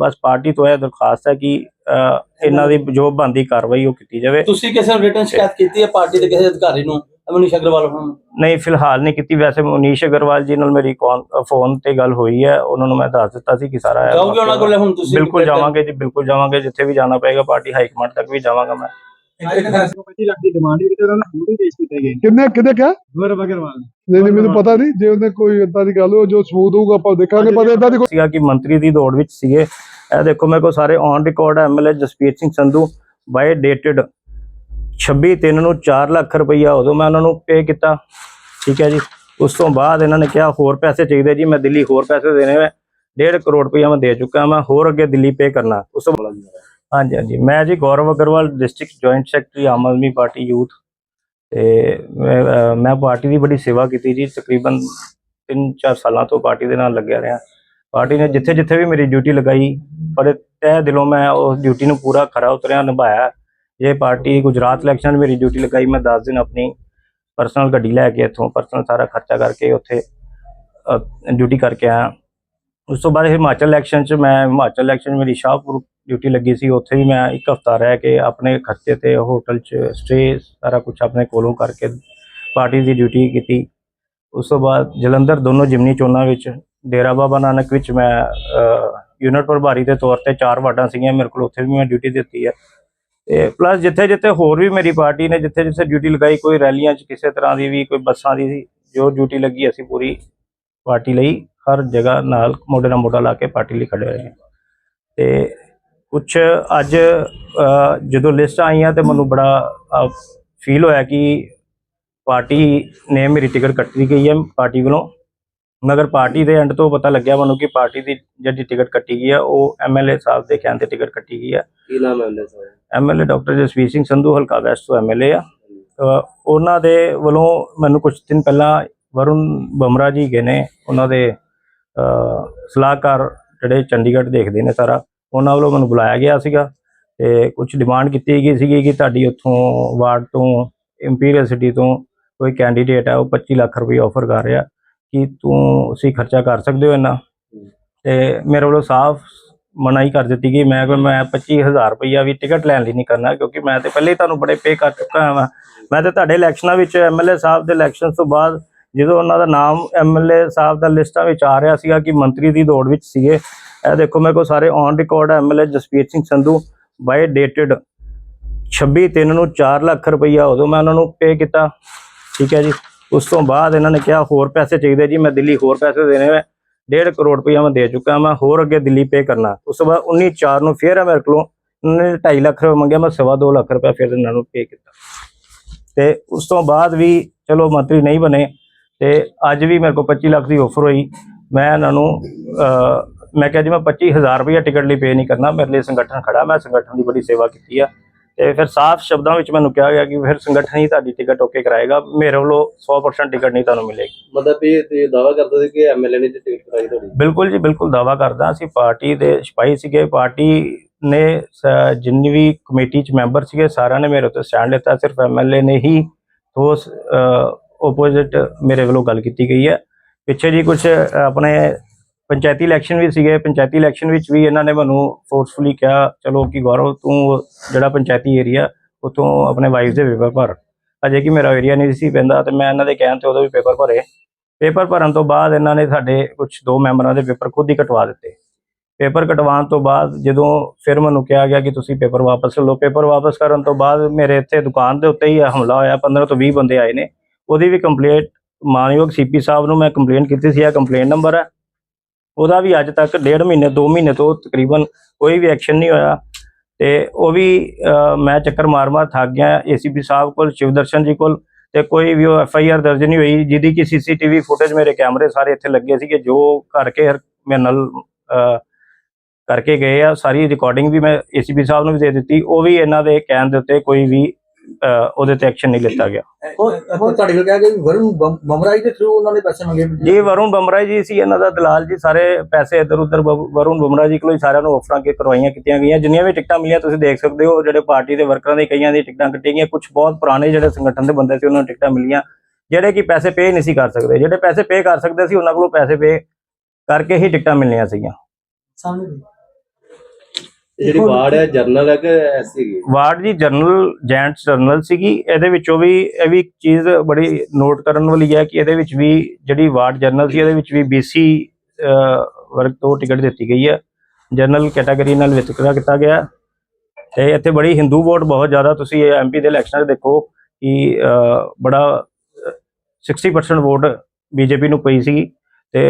ਬਸ party ਤੋਂ ਇਹ ਦਰਖਾਸਤ ਹੈ ਕਿ ਇਹਨਾਂ ਦੀ ਜੋ ਬੰਦੀ ਕਾਰਵਾਈ ਉਹ ਕੀਤੀ ਜਾਵੇ। ਤੁਸੀਂ ਕਿਸੇ ਨੂੰ ਰਿਟਰਨ ਸ਼ਿਕਾਇਤ ਕੀਤੀ ਹੈ ਪਾਰਟੀ ਦੇ ਕਿਸੇ ਅਧਿਕਾਰੀ ਨੂੰ? ਅਮਨੀਸ਼ ਅਗਰਵਾਲ ਹੁਣ ਨਹੀਂ ਫਿਲਹਾਲ ਨਹੀਂ ਕੀਤੀ। ਵੈਸੇ ਮਨੀਸ਼ ਅਗਰਵਾਲ ਜੀ ਨਾਲ ਮੇਰੀ ਫੋਨ ਤੇ ਗੱਲ ਹੋਈ ਹੈ। ਉਹਨਾਂ ਨੂੰ ਮੈਂ ਦੱਸ ਦਿੱਤਾ ਸੀ ਕਿ ਸਾਰਾ ਜਾਓਗੇ ਉਹਨਾਂ ਕੋਲ ਹੁਣ ਤੁਸੀਂ? ਬਿਲਕੁਲ ਜਾਵਾਂਗੇ ਜੀ ਬਿਲਕੁਲ ਜਾਵਾਂਗੇ। ਜਿੱਥੇ ਵੀ ਜਾਣਾ ਪਏਗਾ ਪਾਰਟੀ ਹਾਈ ਕਮਾਂਡ ਤੱਕ ਵੀ ਜਾਵਾਂਗਾ ਮੈਂ। ਲੱਖ ਦੀ ਡਿਮਾਂਡ ਹੀ ਉਹਨਾਂ ਨੂੰ ਪੂਰੀ ਪੇਸ਼ ਕੀਤੇ ਗਏ। ਕਿੰਨੇ ਕਿੰਨੇ ਕਿਹਾ? ਗੌਰਵ ਅਗਰਵਾਲ। ਨਹੀਂ ਨਹੀਂ ਮੈਨੂੰ ਪਤਾ ਨਹੀਂ ਜੇ ਉਹਨੇ ਕੋਈ ਏਦਾਂ ਦੀ ਗੱਲ ਹੋ ਜੋ ਸਬੂਤ ਹੋਊਗਾ ਆਪਾਂ ਦੇਖਾਂਗੇ ਪਰ ਏਦਾਂ ਦੀ ਕੋਈ ਸੀਗਾ ਕਿ ਮੰਤਰੀ ਦੀ ਦੌੜ ਵਿੱਚ ਸੀਗੇ। ਇਹ ਦੇਖੋ ਮੇਰੇ ਕੋਲ ਸਾਰੇ ਔਨ ਰਿਕਾਰਡ ਹੈ MLA Jasbir Singh Sandhu by dated 26 3 ਨੂੰ 4 ਲੱਖ ਰੁਪਈਆ ਉਦੋਂ ਮੈਂ ਉਹਨਾਂ ਨੂੰ ਪੇ ਕੀਤਾ। ਠੀਕ ਹੈ ਜੀ। ਉਸ ਤੋਂ ਬਾਅਦ ਇਹਨਾਂ ਨੇ ਕਿਹਾ ਹੋਰ ਪੈਸੇ ਚਾਹੀਦੇ ਜੀ ਮੈਂ ਦਿੱਲੀ ਹੋਰ ਪੈਸੇ ਦੇਣੇ ਵੇ 1.5 ਕਰੋੜ ਰੁਪਈਆ ਮੈਂ ਦੇ ਚੁੱਕਾ ਮੈਂ ਹੋਰ ਅੱਗੇ ਦਿੱਲੀ ਪੇ ਕਰਨਾ। ਉਸ ਤੋਂ ਬਾਅਦ ਹਾਂਜੀ ਹਾਂਜੀ। ਮੈਂ ਜੀ Gaurav Agarwal district joint secretary Aam Aadmi party youth. ਤੇ ਮੈਂ ਮੈਂ ਪਾਰਟੀ ਦੀ ਬੜੀ ਸੇਵਾ ਕੀਤੀ ਜੀ, ਤਕਰੀਬਨ 3-4 ਸਾਲਾਂ ਤੋਂ ਪਾਰਟੀ ਦੇ ਨਾਲ ਲੱਗਿਆ ਰਿਹਾ। ਪਾਰਟੀ ਨੇ ਜਿੱਥੇ ਜਿੱਥੇ ਵੀ ਮੇਰੀ ਡਿਊਟੀ ਲਗਾਈ, ਪਰ ਤਹਿ ਦਿਲੋਂ ਮੈਂ ਉਸ ਡਿਊਟੀ ਨੂੰ ਪੂਰਾ ਖਰਾ ਉਤਰਿਆ, ਨਿਭਾਇਆ। ਇਹ ਪਾਰਟੀ ਗੁਜਰਾਤ ਇਲੈਕਸ਼ਨ ਮੇਰੀ ਡਿਊਟੀ ਲਗਾਈ, ਮੈਂ 10 ਦਿਨ ਆਪਣੀ ਪਰਸਨਲ ਗੱਡੀ ਲੈ ਕੇ ਇੱਥੋਂ ਪਰਸਨਲ ਸਾਰਾ ਖਰਚਾ ਕਰਕੇ ਉੱਥੇ ਡਿਊਟੀ ਕਰਕੇ ਆਇਆ। ਉਸ ਤੋਂ ਬਾਅਦ ਹਿਮਾਚਲ ਇਲੈਕਸ਼ਨ 'ਚ ਮੈਂ ਹਿਮਾਚਲ ਇਲੈਕਸ਼ਨ ਮੇਰੀ ਸ਼ਾਹਪੁਰ ਡਿਊਟੀ ਲੱਗੀ ਸੀ ਉੱਥੇ ਵੀ ਮੈਂ ਇੱਕ ਹਫਤਾ ਰਹਿ ਕੇ ਆਪਣੇ ਖਰਚੇ ਤੇ ਹੋਟਲ 'ਚ ਸਟੇ ਸਾਰਾ ਕੁਝ ਆਪਣੇ ਕੋਲੋਂ ਕਰਕੇ ਪਾਰਟੀ ਦੀ ਡਿਊਟੀ ਕੀਤੀ। ਉਸ ਤੋਂ ਬਾਅਦ ਜਲੰਧਰ ਦੋਨੋਂ ਜਿਮਨੀ ਚੋਣਾਂ ਵਿੱਚ ਡੇਰਾ ਬਾਬਾ ਨਾਨਕ ਵਿੱਚ ਮੈਂ ਯੂਨਿਟ ਪ੍ਰਭਾਰੀ ਦੇ ਤੌਰ ਤੇ ਚਾਰ ਵਾਰਡਾਂ ਸੀਗੀਆਂ ਮੇਰੇ ਕੋਲ ਉੱਥੇ ਵੀ ਮੈਂ ਡਿਊਟੀ ਦਿੱਤੀ ਹੈ। ਤੇ ਪਲੱਸ ਜਿੱਥੇ ਜਿੱਥੇ ਹੋਰ ਵੀ ਮੇਰੀ ਪਾਰਟੀ ਨੇ ਜਿੱਥੇ ਜਿੱਥੇ ਡਿਊਟੀ ਲਗਾਈ ਕੋਈ ਰੈਲੀਆਂ 'ਚ ਕਿਸੇ ਤਰ੍ਹਾਂ ਦੀ ਵੀ ਕੋਈ ਬੱਸਾਂ ਦੀ ਸੀ, ਜੋ ਡਿਊਟੀ ਲੱਗੀ ਅਸੀਂ ਪੂਰੀ ਪਾਰਟੀ ਲਈ। ਹਰ ਜਗ੍ਹਾ ਨਾਲ ਮੋਢੇ ਨਾਲ ਮੋਢਾ ਲਾ ਕੇ ਪਾਰਟੀ ਲਈ ਖੜੇ ਹੋਏ ਹਾਂ। ਤੇ ਕੁਝ ਅੱਜ ਜਦੋਂ ਲਿਸਟ ਆਈਆਂ ਤੇ ਮੈਨੂੰ ਬੜਾ ਫੀਲ ਹੋਇਆ ਕਿ ਪਾਰਟੀ ਨੇ ਮੇਰੀ ਟਿਕਟ ਕੱਟੀ ਗਈ ਹੈ ਪਾਰਟੀ ਵੱਲੋਂ। ਮਗਰ ਪਾਰਟੀ ਦੇ ਐਂਡ ਤੋਂ ਪਤਾ ਲੱਗਿਆ ਮੈਨੂੰ ਕਿ ਪਾਰਟੀ ਦੀ ਜਿਹੜੀ ਟਿਕਟ ਕੱਟੀ ਗਈ ਹੈ ਉਹ ਐਮਐਲਏ ਸਾਹਿਬ ਦੇ ਕਹਿਣ ਤੇ ਟਿਕਟ ਕੱਟੀ ਗਈ ਹੈ। ਕੀ ਨਾਮ ਹੈ ਉਹਦਾ sir MLA doctor Jasvir Singh Sandhu ਹਲਕਾ ਵੈਸਟ ਤੋਂ ਐਮਐਲਏ ਆ। ਉਹਨਾਂ ਦੇ ਵੱਲੋਂ ਮੈਨੂੰ ਕੁਝ ਦਿਨ ਪਹਿਲਾਂ ਵਰੁਣ ਬਮਰਾ ਜੀ ਗਏ ਨੇ ਉਹਨਾਂ ਦੇ ਸਲਾਹਕਾਰ ਜਿਹੜੇ ਚੰਡੀਗੜ੍ਹ ਦੇਖਦੇ ਨੇ ਸਾਰਾ, ਉਹਨਾਂ ਵੱਲੋਂ ਮੈਨੂੰ ਬੁਲਾਇਆ ਗਿਆ ਸੀਗਾ ਤੇ ਕੁਝ ਡਿਮਾਂਡ ਕੀਤੀ ਗਈ ਸੀਗੀ ਕਿ ਤੁਹਾਡੀ ਉੱਥੋਂ ਵਾਰਡ ਤੋਂ ਇੰਪੀਰੀਅਲ ਸਿਟੀ ਤੋਂ ਕੋਈ ਕੈਂਡੀਡੇਟ ਹੈ ਉਹ 25 ਲੱਖ ਰੁਪਏ ਆਫਰ ਕਰ ਰਿਹਾ, ਕਿ ਤੂੰ ਅਸੀਂ ਖਰਚਾ ਕਰ ਸਕਦੇ ਹੋ ਇੰਨਾ? ਤੇ ਮੇਰੇ ਵੱਲੋਂ ਸਾਫ਼ ਮਨਾਹੀ ਕਰ ਦਿੱਤੀ ਗਈ, ਮੈਂ ਕਿ ਮੈਂ 25000 ਰੁਪਈਆ ਵੀ ਟਿਕਟ ਲੈਣ ਲਈ ਨਹੀਂ ਕਰਨਾ, ਕਿਉਂਕਿ ਮੈਂ ਤੇ ਪਹਿਲੇ ਹੀ ਤੁਹਾਨੂੰ ਬੜੇ ਪੇ ਕਰ ਚੁੱਕਾ ਹਾਂ ਮੈਂ। ਤੇ ਤੁਹਾਡੇ ਇਲੈਕਸ਼ਨਾਂ ਵਿੱਚ ਐਮਐਲਏ ਸਾਹਿਬ ਦੇ ਇਲੈਕਸ਼ਨ ਤੋਂ ਬਾਅਦ ਜਦੋਂ ਉਹਨਾਂ ਦਾ ਨਾਮ ਐਮਐਲਏ ਸਾਹਿਬ ਦਾ ਲਿਸਟਾਂ ਵਿੱਚ ਆ ਰਿਹਾ ਸੀਗਾ ਕਿ ਮੰਤਰੀ ਦੀ ਦੌੜ ਵਿੱਚ ਸੀਗੇ, ਇਹ ਦੇਖੋ ਮੇਰੇ ਕੋਲ ਸਾਰੇ on record MLA Jasbir Singh Sandhu by dated 26 3 ਨੂੰ 4 ਲੱਖ ਰੁਪਈਆ ਉਦੋਂ ਮੈਂ ਉਹਨਾਂ ਨੂੰ ਪੇ ਕੀਤਾ, ਠੀਕ ਹੈ ਜੀ। ਉਸ ਤੋਂ ਬਾਅਦ ਇਹਨਾਂ ਨੇ ਕਿਹਾ ਹੋਰ ਪੈਸੇ ਚਾਹੀਦੇ ਜੀ, ਮੈਂ ਦਿੱਲੀ ਹੋਰ ਪੈਸੇ ਦੇਣੇ ਵੇ 1.5 ਕਰੋੜ ਰੁਪਈਆ ਮੈਂ ਦੇ ਚੁੱਕਾ ਮੈਂ ਹੋਰ ਅੱਗੇ ਦਿੱਲੀ ਪੇ ਕਰਨਾ। ਉਸ ਤੋਂ ਬਾਅਦ 19 4 ਨੂੰ ਫੇਰ ਮੇਰੇ ਕੋਲੋਂ ਉਹਨਾਂ ਨੇ 2.5 ਲੱਖ ਰੁਪਏ ਮੰਗਿਆ, ਮੈਂ ਸਵਾ ਦੋ ਲੱਖ ਰੁਪਏ ਫਿਰ ਇਹਨਾਂ ਨੂੰ ਪੇ ਕੀਤਾ। ਤੇ ਉਸ ਤੋਂ ਬਾਅਦ ਵੀ ਚਲੋ ਮੰਤਰੀ ਨਹੀਂ ਬਣੇ ਤੇ ਅੱਜ ਵੀ ਮੇਰੇ ਕੋਲ 25 ਲੱਖ ਦੀ ਆਫਰ ਹੋਈ। ਮੈਂ ਇਹਨਾਂ ਨੂੰ ਮੈਂ ਕਿਹਾ ਜੀ ਮੈਂ 25000 ਰੁਪਏ ਟਿਕਟ ਲਈ ਪੇ ਨਹੀਂ ਕਰਨਾ ਮੇਰੇ ਲਈ ਸੰਗਠਨ ਖੜਾ ਮੈਂ ਸੰਗਠਨ ਦੀ ਬੜੀ ਸੇਵਾ ਕੀਤੀ ਆ। ਤੇ ਫਿਰ ਸਾਫ਼ ਸ਼ਬਦਾਂ ਵਿੱਚ ਮੈਨੂੰ ਕਿਹਾ ਗਿਆ ਕਿ ਫਿਰ ਸੰਗਠਨ ਹੀ ਤੁਹਾਡੀ ਟਿਕਟ ਓਕੇ ਕਰਾਏਗਾ ਮੇਰੇ ਵੱਲੋਂ 100% ਟਿਕਟ ਨਹੀਂ ਤੁਹਾਨੂੰ ਮਿਲੇਗੀ। ਮਤਲਬ ਇਹ ਤੇ ਦਾਵਾ ਕਰਦੇ ਸੀ ਕਿ ਐਮਐਲਏ ਨੇ ਟਿਕਟ ਕਰਾਈ ਤੁਹਾਡੀ? ਬਿਲਕੁਲ ਜੀ ਬਿਲਕੁਲ ਦਾਵਾ ਕਰਦਾ। ਅਸੀਂ ਪਾਰਟੀ ਦੇ ਸਿਪਾਹੀ ਸੀਗੇ ਪਾਰਟੀ ਨੇ ਜਿੰਨੀ ਵੀ ਕਮੇਟੀ ਚ ਮੈਂਬਰ ਸੀਗੇ ਸਾਰਿਆਂ ਨੇ ਮੇਰੇ ਉੱਤੇ ਸਟੈਂਡ ਲਿੱਤਾ। ਸਿਰਫ ਐਮਐਲਏ ਨੇ ਹੀ ਠੋਸ ਆਪੋਜ਼ਿਟ ਮੇਰੇ ਵੱਲੋਂ ਗੱਲ ਕੀਤੀ ਗਈ ਹੈ। ਪਿੱਛੇ ਜੀ ਕੁਝ ਆਪਣੇ ਪੰਚਾਇਤੀ ਇਲੈਕਸ਼ਨ ਵੀ ਸੀਗੇ। ਪੰਚਾਇਤੀ ਇਲੈਕਸ਼ਨ ਵਿੱਚ ਵੀ ਇਹਨਾਂ ਨੇ ਮੈਨੂੰ ਫੋਰਸਫੁਲੀ ਕਿਹਾ, ਚਲੋ ਕਿ ਗੌਰਵ, ਤੂੰ ਜਿਹੜਾ ਪੰਚਾਇਤੀ ਏਰੀਆ ਉਤੋਂ ਆਪਣੇ ਵਾਈਫ ਦੇ ਪੇਪਰ ਭਰ। ਅਜੇ ਕਿ ਮੇਰਾ ਏਰੀਆ ਨਹੀਂ ਸੀ ਪੈਂਦਾ ਤੇ ਮੈਂ ਇਹਨਾਂ ਦੇ ਕਹਿਣ ਤੇ ਉਦੋਂ ਵੀ ਪੇਪਰ ਭਰੇ। ਪੇਪਰ ਭਰਨ ਤੋਂ ਬਾਅਦ ਇਹਨਾਂ ਨੇ ਸਾਡੇ ਕੁਝ ਦੋ ਮੈਂਬਰਾਂ ਦੇ ਪੇਪਰ ਖੁਦ ਹੀ ਕਟਵਾ ਦਿੱਤੇ। ਪੇਪਰ ਕਟਵਾਉਣ ਤੋਂ ਬਾਅਦ ਜਦੋਂ ਫਿਰ ਮੈਨੂੰ ਕਿਹਾ ਗਿਆ ਕਿ ਤੁਸੀਂ ਪੇਪਰ ਵਾਪਸ ਲੈ ਲਓ। ਪੇਪਰ ਵਾਪਸ ਕਰਨ ਤੋਂ ਬਾਅਦ ਮੇਰੇ ਇੱਥੇ ਦੁਕਾਨ ਦੇ ਉੱਤੇ ਹੀ ਹਮਲਾ ਹੋਇਆ। 15 ਤੋਂ 20 ਬੰਦੇ ਆਏ ਨੇ। ਉਹਦੀ ਵੀ ਕੰਪਲੇਂਟ ਮਾਨਯੋਗ ਸੀਪੀ ਸਾਹਿਬ ਨੂੰ ਮੈਂ ਕੰਪਲੇਂਟ ਕੀਤੀ ਸੀ, ਇਹ ਕੰਪਲੇਂਟ ਨੰਬਰ ਹੈ। ਉਹਦਾ ਵੀ ਅੱਜ ਤੱਕ ਡੇਢ ਮਹੀਨੇ 2 ਮਹੀਨੇ ਤੋਂ ਤਕਰੀਬਨ ਕੋਈ ਵੀ ਐਕਸ਼ਨ ਨਹੀਂ ਹੋਇਆ। ਤੇ ਉਹ ਵੀ ਮੈਂ ਚੱਕਰ ਮਾਰ-ਮਾਰ ਥੱਕ ਗਿਆ ਏਸੀਪੀ ਸਾਹਿਬ ਕੋਲ ਸ਼ਿਵਦਰਸ਼ਨ ਜੀ ਕੋਲ, ਤੇ ਕੋਈ ਵੀ ਉਹ ਐਫ ਆਈ ਆਰ ਦਰਜ ਨਹੀਂ ਹੋਈ। ਜਿਹਦੀ ਕਿ ਸੀਸੀਟੀਵੀ ਫੁਟੇਜ ਮੇਰੇ ਕੈਮਰੇ ਸਾਰੇ ਇੱਥੇ ਲੱਗੇ ਸੀਗੇ, ਜੋ ਕਰਕੇ ਮੇਰੇ ਨਾਲ ਕਰਕੇ ਗਏ ਆ। ਸਾਰੀ ਰਿਕਾਰਡਿੰਗ ਵੀ ਮੈਂ ਏਸੀਪੀ ਸਾਹਿਬ ਨੂੰ ਵੀ ਦੇ ਦਿੱਤੀ। ਉਹ ਵੀ ਇਹਨਾਂ ਦੇ ਕਹਿਣ ਦੇ ਉੱਤੇ ਕੋਈ ਵੀ ਉਹਦੇ ਤੇ ਐਕਸ਼ਨ ਨਹੀਂ ਲਿੱਤਾ ਗਿਆ। ਹੁਣ ਤੁਹਾਡੇ ਕੋਲ ਕਹਿ ਗਏ ਵੀ ਵਰੁਣ ਬਮ- ਬਮਰਾਈ ਦੇ ਥਰੂ ਉਹਨਾਂ ਨੇ ਪੈਸੇ ਮੰਗੇ? ਜੀ ਵਰੁਣ ਬਮਰਾ ਜੀ ਸੀ ਇਹਨਾਂ ਦਾ ਦਲਾਲ ਜੀ ਸਾਰੇ ਪੈਸੇ ਇੱਧਰ ਉੱਧਰ ਵਰੁਣ ਬਮਰਾ ਜੀ ਕੋਲੋਂ ਹੀ ਸਾਰਿਆਂ ਨੂੰ ਆਫਰਾਂ ਕੇ ਕਰਵਾਈਆਂ ਕੀਤੀਆਂ ਗਈਆਂ। ਜਿੰਨੀਆਂ ਵੀ ਟਿਕਟਾਂ ਮਿਲੀਆਂ ਤੁਸੀਂ ਦੇਖ ਸਕਦੇ ਹੋ ਜਿਹੜੇ ਪਾਰਟੀ ਦੇ ਵਰਕਰਾਂ ਦੇ ਕਈਆਂ ਦੀ ਟਿਕਟਾਂ ਕੱਟੀਆਂ ਗਈਆਂ। ਕੁਝ ਬਹੁਤ ਪੁਰਾਣੇ ਜਿਹੜੇ ਸੰਗਠਨ ਦੇ ਬੰਦੇ ਸੀ ਉਹਨਾਂ ਨੂੰ ਟਿਕਟਾਂ ਮਿਲੀਆਂ ਜਿਹੜੇ ਕਿ ਪੈਸੇ ਪੇ ਨਹੀਂ ਸੀ ਕਰ ਸਕਦੇ। ਜਿਹੜੇ ਪੈਸੇ ਪੇ ਕਰ ਸਕਦੇ ਸੀ ਉਹਨਾਂ ਕੋਲੋਂ ਪੈਸੇ ਪੇ ਕਰਕੇ ਹੀ ਟਿਕਟਾਂ ਮਿਲਣੀਆਂ ਸੀਗੀਆਂ। ਸਾਹਮਣੇ ਜਿਹੜੀ ਵਾਰਡ ਹੈ ਜਰਨਲ ਹੈ ਕਿ ਐਸੀ ਹੈਗੀ? ਵਾਰਡ ਦੀ ਜਨਰਲ ਜੈਂਟਸ ਜਨਰਲ ਸੀਗੀ। ਇਹਦੇ ਵਿੱਚੋਂ ਵੀ ਇਹ ਵੀ ਇੱਕ ਚੀਜ਼ ਬੜੀ ਨੋਟ ਕਰਨ ਵਾਲੀ ਹੈ ਕਿ ਇਹਦੇ ਵਿੱਚ ਵੀ ਜਿਹੜੀ ਵਾਰਡ ਜਨਰਲ ਸੀ ਇਹਦੇ ਵਿੱਚ ਵੀ BC ਵਰਗ ਤੋਂ ਟਿਕਟ ਦਿੱਤੀ ਗਈ ਹੈ। ਜਨਰਲ ਕੈਟਾਗਰੀ ਨਾਲ ਵਿਤਕਰਾ ਕੀਤਾ ਗਿਆ। ਤੇ ਇੱਥੇ ਬੜੀ ਹਿੰਦੂ ਵੋਟ ਬਹੁਤ ਜ਼ਿਆਦਾ। ਤੁਸੀਂ ਐਮਪੀ ਦੇ ਇਲੈਕਸ਼ਨ 'ਚ ਦੇਖੋ ਕਿ ਬੜਾ ਅਹ, 60% ਵੋਟ ਬੀਜੇਪੀ ਨੂੰ ਪਈ ਸੀਗੀ। ਤੇ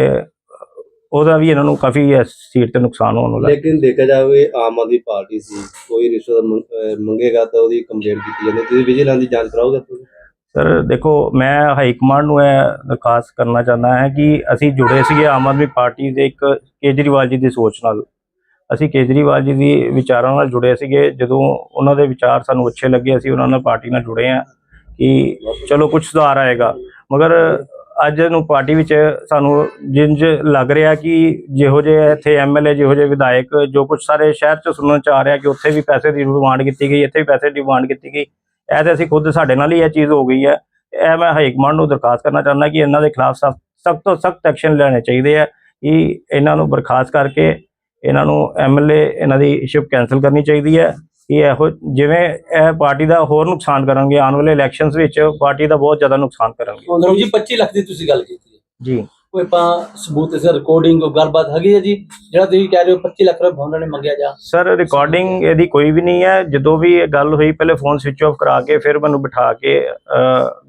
ਉਹਦਾ ਵੀ ਇਹਨਾਂ ਨੂੰ ਕਾਫੀ ਇਸ ਸੀਟ ਤੇ ਨੁਕਸਾਨ ਹੋਣ ਵਾਲਾ। ਲੇਕਿਨ ਦੇਖਿਆ ਜਾਵੇ ਆਮ ਆਦਮੀ ਪਾਰਟੀ ਸੀ ਕੋਈ ਰਿਸ਼ਵਤ ਮੰਗੇਗਾ ਤਾਂ ਉਹਦੀ ਕੰਪਲੇਂਟ ਕੀਤੀ ਜਾਂਦੀ ਤੁਸੀਂ ਵਿਜੀਲੈਂਸ ਦੀ ਜਾਂਚ ਕਰਾਓਗੇ ਤੁਸੀਂ ਸਰ ਦੇਖੋ ਮੈਂ ਹਾਈ ਕਮਾਂਡ ਨੂੰ ਇਹ ਦਰਖਾਸਤ ਕਰਨਾ ਚਾਹੁੰਦਾ ਹਾਂ ਕਿ ਅਸੀਂ ਜੁੜੇ ਸੀਗੇ ਆਮ ਆਦਮੀ ਪਾਰਟੀ ਦੇ ਇੱਕ ਕੇਜਰੀਵਾਲ ਜੀ ਦੀ ਸੋਚ ਨਾਲ। ਅਸੀਂ ਕੇਜਰੀਵਾਲ ਜੀ ਦੀ ਵਿਚਾਰਾਂ ਨਾਲ ਜੁੜੇ ਸੀਗੇ। ਜਦੋਂ ਉਹਨਾਂ ਦੇ ਵਿਚਾਰ ਸਾਨੂੰ ਅੱਛੇ ਲੱਗੇ ਅਸੀਂ ਉਹਨਾਂ ਨਾਲ ਪਾਰਟੀ ਨਾਲ ਜੁੜੇ ਹਾਂ ਕਿ ਚਲੋ ਕੁਝ ਸੁਧਾਰ ਆਏਗਾ। ਮਗਰ ਅੱਜ ਨੂੰ ਪਾਰਟੀ ਵਿੱਚ ਸਾਨੂੰ ਜਿੰਜ ਲੱਗ ਰਿਹਾ ਕਿ ਜਿਹੋ ਜਿਹੇ ਇੱਥੇ ਐਮਐਲਏ ਜਿਹੋ ਜਿਹੇ ਵਿਧਾਇਕ, ਜੋ ਕੁਝ ਸਾਰੇ ਸ਼ਹਿਰ ਚ ਸੁਣਨ ਚ ਆ ਰਿਹਾ ਕਿ ਉੱਥੇ ਵੀ ਪੈਸੇ ਦੀ ਡਿਮਾਂਡ ਕੀਤੀ ਗਈ, ਇੱਥੇ ਵੀ ਪੈਸੇ ਦੀ ਡਿਮਾਂਡ ਕੀਤੀ ਗਈ। ਇਹ ਤੇ ਅਸੀਂ ਖੁਦ ਸਾਡੇ ਨਾਲ ਹੀ ਇਹ ਚੀਜ਼ ਹੋ ਗਈ ਹੈ। ਇਹ ਮੈਂ ਹਾਈ ਕਮਾਂਡ ਨੂੰ ਦਰਖਾਸਤ ਕਰਨਾ ਚਾਹੁੰਦਾ ਕਿ ਇਹਨਾਂ ਦੇ ਖਿਲਾਫ ਸਖਤ ਤੋਂ ਸਖਤ ਐਕਸ਼ਨ ਲੈਣੇ ਚਾਹੀਦੇ ਆ ਕਿ ਇਹਨਾਂ ਨੂੰ ਬਰਖਾਸਤ ਕਰਕੇ ਇਹਨਾਂ ਨੂੰ ਐਮਐਲਏ ਇਹਨਾਂ ਦੀ ਸ਼ਿਪ ਕੈਨਸਲ ਕਰਨੀ ਚਾਹੀਦੀ ਹੈ। ਕਿ ਇਹੋ ਜਿਵੇਂ ਇਹ ਪਾਰਟੀ ਦਾ ਹੋਰ ਨੁਕਸਾਨ ਕਰਨਗੇ ਆਉਣ ਵਾਲੇ ਇਲੈਕਸ਼ਨਸ ਵਿੱਚ ਪਾਰਟੀ ਦਾ ਬਹੁਤ ਜ਼ਿਆਦਾ ਨੁਕਸਾਨ ਕਰਨਗੇ। ਗੁਰੂ ਜੀ 25 ਲੱਖ ਦੀ ਤੁਸੀਂ ਗੱਲ ਕੀਤੀ ਹੈ। ਜੀ। ਕੋਈ ਆਪਾਂ ਸਬੂਤ ਇਸ ਰਿਕਾਰਡਿੰਗ ਕੋਈ ਗੱਲਬਾਤ ਹੈਗੀ ਹੈ ਜੀ? ਜਿਹੜਾ ਤੁਸੀਂ ਕਹਿ ਰਹੇ ਹੋ 25 ਲੱਖ ਰੁਪਏ ਉਹਨਾਂ ਨੇ ਮੰਗਿਆ ਜਾ ਸਰ ਰਿਕਾਰਡਿੰਗ ਇਹਦੀ ਕੋਈ ਵੀ ਨਹੀਂ ਹੈ। ਜਦੋਂ ਵੀ ਇਹ ਗੱਲ ਹੋਈ ਪਹਿਲੇ ਫੋਨ ਸਵਿਚ ਆਫ ਕਰਾ ਕੇ ਫਿਰ ਮੈਨੂੰ ਬਿਠਾ ਕੇ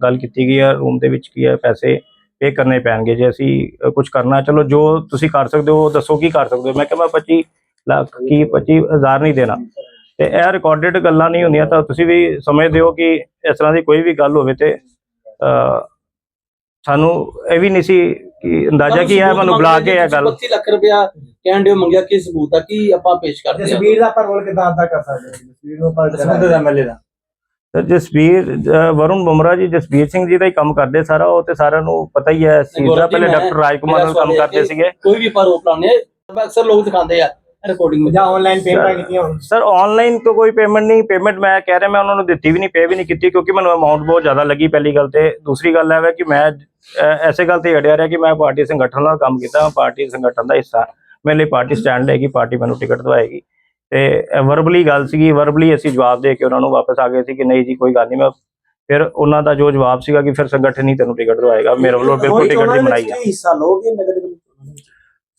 ਗੱਲ ਕੀਤੀ ਗਈ ਹੈ। ਰੂਮ ਦੇ ਵਿੱਚ ਕੀ ਹੈ? ਪੈਸੇ ਪੇ ਕਰਨੇ ਪੈਣਗੇ ਜੇ ਅਸੀਂ ਕੁਝ ਕਰਨਾ ਚਲੋ ਜੋ ਤੁਸੀਂ ਕਰ ਸਕਦੇ ਹੋ ਦੱਸੋ ਕੀ ਕਰ ਸਕਦੇ ਹੋ। ਮੈਂ ਕਿਹਾ ਮੈਂ 25 ਲੱਖ ਕੀ 25 ਹਜ਼ਾਰ ਨਹੀਂ ਦੇਣਾ। ਤੇ ਇਹ ਰਿਕਾਰਡਡ ਗੱਲਾਂ ਨਹੀਂ ਹੁੰਦੀਆਂ ਤਾਂ ਤੁਸੀਂ ਵੀ ਸਮਝਦੇ ਹੋ ਕਿ ਇਸ ਤਰ੍ਹਾਂ ਦੀ ਕੋਈ ਵੀ ਗੱਲ ਹੋਵੇ ਤੇ ਸਾਨੂੰ ਇਹ ਵੀ ਨਹੀਂ ਸੀ ਕਿ ਅੰਦਾਜ਼ਾ ਕੀ ਹੈ ਮੈਨੂੰ ਬੁਲਾ ਕੇ ਇਹ ਗੱਲ 25 ਲੱਖ ਰੁਪਇਆ ਕਹਿਣ ਦਿਓ ਮੰਗਿਆ ਕੀ ਸਬੂਤ ਆ ਕੀ ਆਪਾਂ ਪੇਸ਼ ਕਰਦੇ ਹਾਂ ਜਸਵੀਰ ਦਾ ਆਪਾਂ ਰੋਲ ਕਿਦਾਂ ਅਦਾ ਕਰ ਸਕਦੇ ਹਾਂ? ਜਸਵੀਰ ਨੂੰ ਆਪਾਂ ਐਮਐਲਏ ਦਾ ਸਰ ਜਸਬੀਰ ਅਹ ਵਰੁਣ ਬੁਮਰਾ ਜੀ ਜਸਬੀਰ ਸਿੰਘ ਜੀ ਦਾ ਹੀ ਕੰਮ ਕਰਦੇ ਸਾਰਾ ਉਹ ਤੇ ਸਾਰਿਆਂ ਨੂੰ ਪਤਾ ਹੀ ਹੈ ਇਸ ਚੀਜ਼ ਦਾ। ਪਹਿਲੇ ਡਾਕਟਰ ਰਾਜਕੁਮਾਰ ਨਾਲ ਕੰਮ ਕਰਦੇ ਸੀਗੇ। ਕੋਈ ਵੀ ਰੋਪ ਲਾਉਂਦੇ ਆ ਅਕਸਰ ਲੋਕ ਦਿਖਾਉਂਦੇ ਆ ਰਿਕਾਰਡਿੰਗ ਜਾਂ ਆਨਲਾਈਨ ਪੇਮੈਂਟ ਕੀਤੀਆਂ ਹੋਣ। ਸਰ ਆਨਲਾਈਨ ਤੋਂ ਕੋਈ ਪੇਮੈਂਟ ਨਹੀਂ ਪੇਮੈਂਟ ਮੈਂ ਕਹਿ ਰਿਹਾ ਮੈਂ ਉਹਨਾਂ ਨੂੰ ਦਿੱਤੀ ਵੀ ਨਹੀਂ ਪੇ ਵੀ ਨਹੀਂ ਕੀਤੀ ਕਿਉਂਕਿ ਮੈਨੂੰ ਅਮਾਉਂਟ ਬਹੁਤ ਜ਼ਿਆਦਾ ਲੱਗੀ ਪਹਿਲੀ ਗੱਲ ਤੇ। ਦੂਸਰੀ ਗੱਲ ਹੈ ਕਿ ਮੈਂ ਐਸੇ ਗੱਲ ਤੇ ਅੜਿਆ ਰਿਹਾ ਕਿ ਮੈਂ ਪਾਰਟੀ ਸੰਗਠਨ ਨਾਲ ਕੰਮ ਕੀਤਾ ਪਾਰਟੀ ਸੰਗਠਨ ਦਾ ਹਿੱਸਾ। ਮੇਰੇ ਲਈ ਪਾਰਟੀ ਸਟੈਂਡ ਲਏਗੀ ਪਾਰਟੀ ਮੈਨੂੰ ਟਿਕਟ ਦਵਾਏਗੀ। ਤੇ ਵਰਬਲੀ ਗੱਲ ਸੀਗੀ ਵਰਬਲੀ ਅਸੀਂ ਜਵਾਬ ਦੇ ਕੇ ਉਹਨਾਂ ਨੂੰ ਵਾਪਸ ਆ ਗਏ ਸੀ ਕਿ ਨਹੀਂ ਜੀ ਕੋਈ ਗੱਲ ਨਹੀਂ ਮੈਂ ਫਿਰ ਉਹਨਾਂ ਦਾ ਜੋ ਜਵਾਬ ਸੀਗਾ ਕਿ ਫਿਰ ਸੰਗਠਨ ਹੀ ਤੈਨੂੰ ਟਿਕਟ ਦਵਾਏਗਾ ਮੇਰੇ ਵੱਲੋਂ ਬਿਲਕੁਲ ਟਿਕਟ ਨਹੀਂ ਬਣਾਈ ਹੈ। ਹਿੱਸਾ ਲੋਗੇ ਨਗਰ?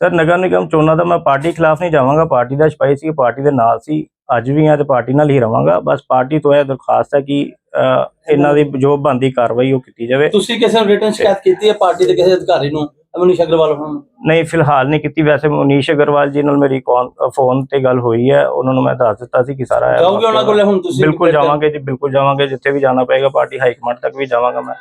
ਸਰ ਨਗਰ ਨਿਗਮ ਚੋਣਾਂ ਦਾ ਮੈਂ ਪਾਰਟੀ ਖਿਲਾਫ ਨਹੀਂ ਜਾਵਾਂਗਾ। ਪਾਰਟੀ ਦਾ ਸਿਪਾਹੀ ਸੀ ਪਾਰਟੀ ਦੇ ਨਾਲ ਸੀ। ਅੱਜ ਵੀ ਆ ਤੇ ਪਾਰਟੀ ਨਾਲ ਹੀ ਰਵਾਂਗਾ। ਬਸ ਪਾਰਟੀ ਤੋਂ ਇਹ ਦਰਖਾਸਤ ਹੈ ਕਿ ਅਹ, ਇਹਨਾਂ ਦੀ ਜੋ ਬੰਦੀ ਕਾਰਵਾਈ ਉਹ ਕੀਤੀ ਜਾਵੇ। ਤੁਸੀਂ ਕਿਸੇ ਨੂੰ ਰਿਟਰਨ ਸ਼ਿਕਾਇਤ ਕੀਤੀ ਹੈ ਪਾਰਟੀ ਦੇ ਕਿਸੇ ਅਧਿਕਾਰੀ ਨੂੰ? ਅਮਨੀਸ਼ ਅਗਰਵਾਲ ਨੂੰ? ਨਹੀਂ ਫਿਲਹਾਲ ਨਹੀਂ ਕੀਤੀ। ਵੈਸੇ ਮਨੀਸ਼ ਅਗਰਵਾਲ ਜੀ ਨਾਲ ਮੇਰੀ ਫੋਨ ਤੇ ਗੱਲ ਹੋਈ ਹੈ। ਉਹਨਾਂ ਨੂੰ ਮੈਂ ਦੱਸ ਦਿੱਤਾ ਸੀ ਕਿ ਸਾਰਾ ਇਹ ਜਾਓਗੇ ਉਹਨਾਂ ਕੋਲ ਹੁਣ ਤੁਸੀਂ? ਬਿਲਕੁਲ ਜਾਵਾਂਗੇ ਜੀ ਬਿਲਕੁਲ ਜਾਵਾਂਗੇ। ਜਿੱਥੇ ਵੀ ਜਾਣਾ ਪਏਗਾ ਪਾਰਟੀ ਹਾਈ ਕਮਾਂਡ ਤੱਕ ਵੀ ਜਾਵਾਂਗਾ ਮੈਂ।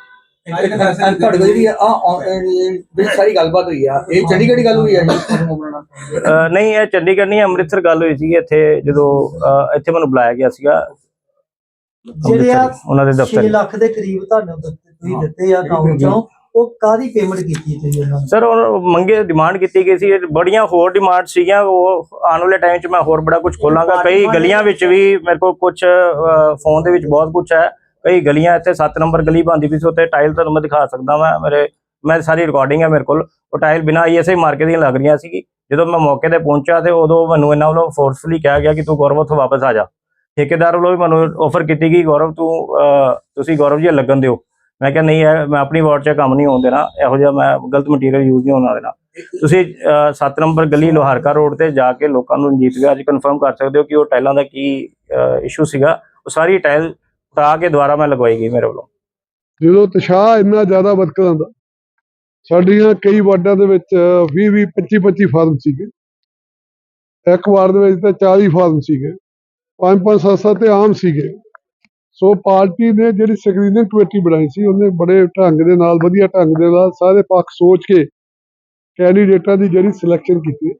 ਤੁਹਾਡੇ ਕੋਲ ਜਿਹੜੀ ਆ ਆ- ਇਹ ਜਿਹੜੀ ਸਾਰੀ ਗੱਲਬਾਤ ਹੋਈ ਆ ਇਹ ਚੰਡੀਗੜ੍ਹ ਦੀ ਗੱਲ ਹੋਈ ਆ ਜੀ? ਤੁਹਾਨੂੰ ਮੁੰਬਈ ਨਾਲ ਅਹ, ਨਹੀਂ ਇਹ ਚੰਡੀਗੜ੍ਹ ਨਹੀਂ ਅੰਮ੍ਰਿਤਸਰ ਗੱਲ ਹੋਈ ਸੀ ਇੱਥੇ ਜਦੋਂ ਅਹ, ਇੱਥੇ ਮੈਨੂੰ ਬੁਲਾਇਆ ਗਿਆ ਸੀਗਾ। ਜਿਹੜੇ ਆ ਅੰਮ੍ਰਿਤਸਰ, ਉਹਨਾਂ ਦੇ 6 ਦਫ਼ਤਰ ਲੱਖ ਦੇ ਕਰੀਬ ਤੁਹਾਨੂੰ ਦਿੱਤੇ ਤੁਸੀਂ ਦਿੱਤੇ ਆ ਅਕਾਊਂਟ ਚੋਂ ਉਹ ਕਾਦੀ ਪੇਮੈਂਟ ਕੀਤੀ ਤੁਸੀਂ ਉਹਨਾਂ ਨੂੰ? ਸਰ ਉਹ ਮੰਗੇ ਡਿਮਾਂਡ ਕੀਤੀ ਗਈ ਸੀ। ਬੜੀਆਂ ਹੋਰ ਡਿਮਾਂਡ ਸੀਗੀਆਂ ਉਹ ਆਉਣ ਵਾਲੇ ਟਾਈਮ 'ਚ ਮੈਂ ਹੋਰ ਬੜਾ ਕੁਝ ਖੋਲਾਂਗਾ। ਕਈ ਗਲੀਆਂ ਵਿੱਚ ਵੀ ਮੇਰੇ ਕੋਲ ਕੁਝ ਫੋਨ ਦੇ ਵਿੱਚ ਬਹੁਤ ਕੁਝ ਹੈ। ਕਈ ਗਲੀਆਂ ਇੱਥੇ 7 ਨੰਬਰ ਗਲੀ ਬੰਦੀ ਪਈ ਸੀ, ਉੱਥੇ ਟਾਈਲ ਤੁਹਾਨੂੰ ਮੈਂ ਦਿਖਾ ਸਕਦਾ ਮੈਂ ਮੇਰੇ, ਮੈਂ ਸਾਰੀ ਰਿਕਾਰਡਿੰਗ ਹੈ ਮੇਰੇ ਕੋਲ। ਉਹ ਟਾਈਲ ਬਿਨਾਂ ਆਈਐਸਆਈ ਮਾਰਕੇ ਦੀਆਂ ਲੱਗ ਰਹੀਆਂ ਸੀਗੀ। ਜਦੋਂ ਮੈਂ ਮੌਕੇ ਤੇ ਪਹੁੰਚਿਆ ਤੇ ਉਦੋਂ ਮੈਨੂੰ ਇਹਨਾਂ ਵੱਲੋਂ ਫੋਰਸਫੁਲੀ ਕਿਹਾ ਗਿਆ ਕਿ ਤੂੰ ਗੌਰਵ ਉੱਥੋਂ ਵਾਪਸ ਆ ਜਾ। ਠੇਕੇਦਾਰ ਵੱਲੋਂ ਵੀ ਮੈਨੂੰ ਆਫਰ ਕੀਤੀ ਗਈ, ਗੌਰਵ, ਤੂੰ ਤੁਸੀਂ ਗੌਰਵ ਜੀ ਲੱਗਣ ਦਿਓ। ਮੈਂ ਕਿਹਾ, ਨਹੀਂ, ਇਹ, ਮੈਂ ਆਪਣੀ ਵਾਰਡ 'ਚ ਕੰਮ ਨਹੀਂ ਹੋਣ ਦੇਣਾ। ਇਹੋ ਜਿਹਾ ਮੈਂ ਗਲਤ ਮਟੀਰੀਅਲ ਯੂਜ਼ ਨਹੀਂ ਹੋਣਾ ਦੇਣਾ। ਤੁਸੀਂ 7 ਨੰਬਰ ਗਲੀ ਲੋਹਾਰਕਾ ਰੋਡ ਤੇ ਜਾ ਕੇ ਲੋਕਾਂ ਨੂੰ ਰਣਜੀਤ ਵਿਆਜ ਕਨਫਰਮ ਕਰ ਸਕਦੇ ਹੋ ਕਿ ਉਹ ਟਾਈਲਾਂ ਦਾ ਕੀ ਇਸ਼ੂ ਸੀਗਾ। ਉਹ ਸਾਰੀ ਟਾਈਲ ਤਾਂ ਕੇ ਦੁਬਾਰਾ ਮੈਂ ਲਗਵਾਈ ਗਈ ਮੇਰੇ ਵੱਲੋਂ। ਜਦੋਂ ਤਸ਼ਾਹ ਇੰਨਾ ਜ਼ਿਆਦਾ ਵਰਕਰਾਂ ਦਾ ਸਾਡੀਆਂ ਕਈ ਵਾਰਡਾਂ ਦੇ ਵਿੱਚ 20 20 25 25 ਫਾਰਮ ਸੀਗੇ। ਇੱਕ ਵਾਰਡ ਦੇ ਵਿੱਚ ਤਾਂ 40 ਫਾਰਮ ਸੀਗੇ। ਪੰਜ ਪੰਜ, ਸੱਤ ਸੱਤ ਤੇ ਆਮ ਸੀਗੇ। ਸੋ ਪਾਰਟੀ ਨੇ ਜਿਹੜੀ ਸਕਰੀਨਿੰਗ ਕਮੇਟੀ ਬਣਾਈ ਸੀ, ਉਹਨੇ ਬੜੇ ਢੰਗ ਦੇ ਨਾਲ, ਵਧੀਆ ਢੰਗ ਦੇ ਨਾਲ ਸਾਰੇ ਪੱਖ ਸੋਚ ਕੇ ਕੈਂਡੀਡੇਟਾਂ ਦੀ ਜਿਹੜੀ ਸਿਲੈਕਸ਼ਨ ਕੀਤੀ।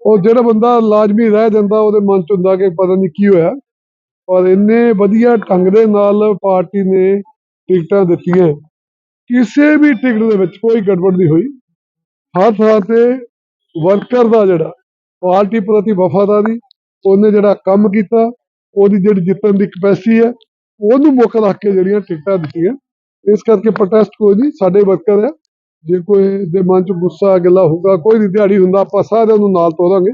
ਉਹ ਜਿਹੜਾ ਬੰਦਾ ਲਾਜ਼ਮੀ ਰਹਿ ਜਾਂਦਾ, ਉਹਦੇ ਮਨ ਚ ਹੁੰਦਾ ਕਿ ਪਤਾ ਨਹੀਂ ਕੀ ਹੋਇਆ। ਔਰ ਇੰਨੇ ਵਧੀਆ ਢੰਗ ਦੇ ਨਾਲ ਪਾਰਟੀ ਨੇ ਟਿਕਟਾਂ ਦਿੱਤੀਆਂ। ਕਿਸੇ ਵੀ ਟਿਕਟ ਦੇ ਵਿੱਚ ਕੋਈ ਗੜਬੜ ਨਹੀਂ ਹੋਈ। ਹਰ ਥਾਂ ਤੇ ਵਰਕਰ ਦਾ ਜਿਹੜਾ, ਪਾਰਟੀ ਪ੍ਰਤੀ ਵਫਾਦਾਰੀ, ਉਹਨੇ ਜਿਹੜਾ ਕੰਮ ਕੀਤਾ, ਉਹਦੀ ਜਿਹੜੀ ਜਿੱਤਣ ਦੀ ਕਪੈਸਿਟੀ ਹੈ, ਉਹਨੂੰ ਮੁੱਖ ਰੱਖ ਕੇ ਜਿਹੜੀਆਂ ਟਿਕਟਾਂ ਦਿੱਤੀਆਂ। ਇਸ ਕਰਕੇ ਪ੍ਰੋਟੈਸਟ ਕੋਈ ਨਹੀਂ, ਸਾਡੇ ਵਰਕਰ ਹੈ ਜੇ ਕੋਈ ਦੇ ਮਨ ਚ ਗੁੱਸਾ ਗਿਲਾ ਹੋਊਗਾ, ਕੋਈ ਨਹੀਂ ਦਿਹਾੜੀ ਹੁੰਦਾ, ਆਪਾਂ ਸਾਰਿਆਂ ਨੂੰ ਨਾਲ ਤੋਰਾਂਗੇ।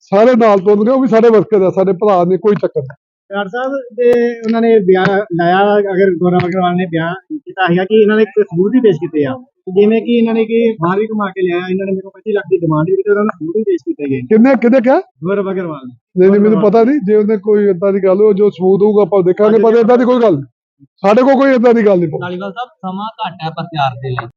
ਸਾਰੇ ਨਾਲ ਤੁਰਨਗੇ, ਉਹ ਵੀ ਸਾਡੇ ਵਰਕਰ ਆ, ਸਾਡੇ ਭਰਾ ਨੇ, ਕੋਈ ਚੱਕਰ ਨਹੀਂ। ਡਾਕਟਰ ਸਾਹਿਬ ਦੇ ਉਹਨਾਂ ਨੇ ਬਿਆਨ ਲਾਇਆ ਅਗਰ ਗੌਰਵ ਅਗਰਵਾਲ ਨੇ ਬਿਆਨ ਕੀਤਾ ਹੈਗਾ ਕਿ ਇਹਨਾਂ ਨੇ ਇੱਕ ਸਬੂਤ ਵੀ ਪੇਸ਼ ਕੀਤੇ ਆ? ਜਿਵੇਂ ਕਿ ਇਹਨਾਂ ਨੇ ਕਿ ਬਾਹਰ ਵੀ ਘੁਮਾ ਕੇ ਲਿਆ ਇਹਨਾਂ ਨੇ ਮੇਰੇ ਕੋਲ 25 ਲੱਖ ਦੀ ਡਿਮਾਂਡ ਵੀ ਕੀਤੀ ਉਹਨਾਂ ਨੂੰ ਸਬੂਤ ਵੀ ਪੇਸ਼ ਕੀਤੇ ਗਏ। ਕਿੰਨੇ ਕਿਹਨੇ ਕਿਹਾ? ਗੌਰਵ ਅਗਰਵਾਲ ਨੇ ਨਹੀਂ ਨਹੀਂ ਮੈਨੂੰ ਪਤਾ ਨਹੀਂ ਜੇ ਉਹਨੇ ਕੋਈ ਏਦਾਂ ਦੀ ਗੱਲ ਹੋ ਜੋ ਸਬੂਤ ਹੋਊਗਾ ਆਪਾਂ ਦੇਖਾਂਗੇ ਪਰ ਏਦਾਂ ਦੀ ਕੋਈ ਗੱਲ ਨਹੀਂ। ਸਾਡੇ ਕੋਲ ਕੋਈ ਏਦਾਂ ਦੀ ਗੱਲ ਨਹੀਂ। ਧਾਲੀਵਾਲ ਸਾਹਿਬ ਸਮਾਂ ਘੱਟ ਹੈ ਪ੍ਰਚਾਰ ਦੇ ਲਈ।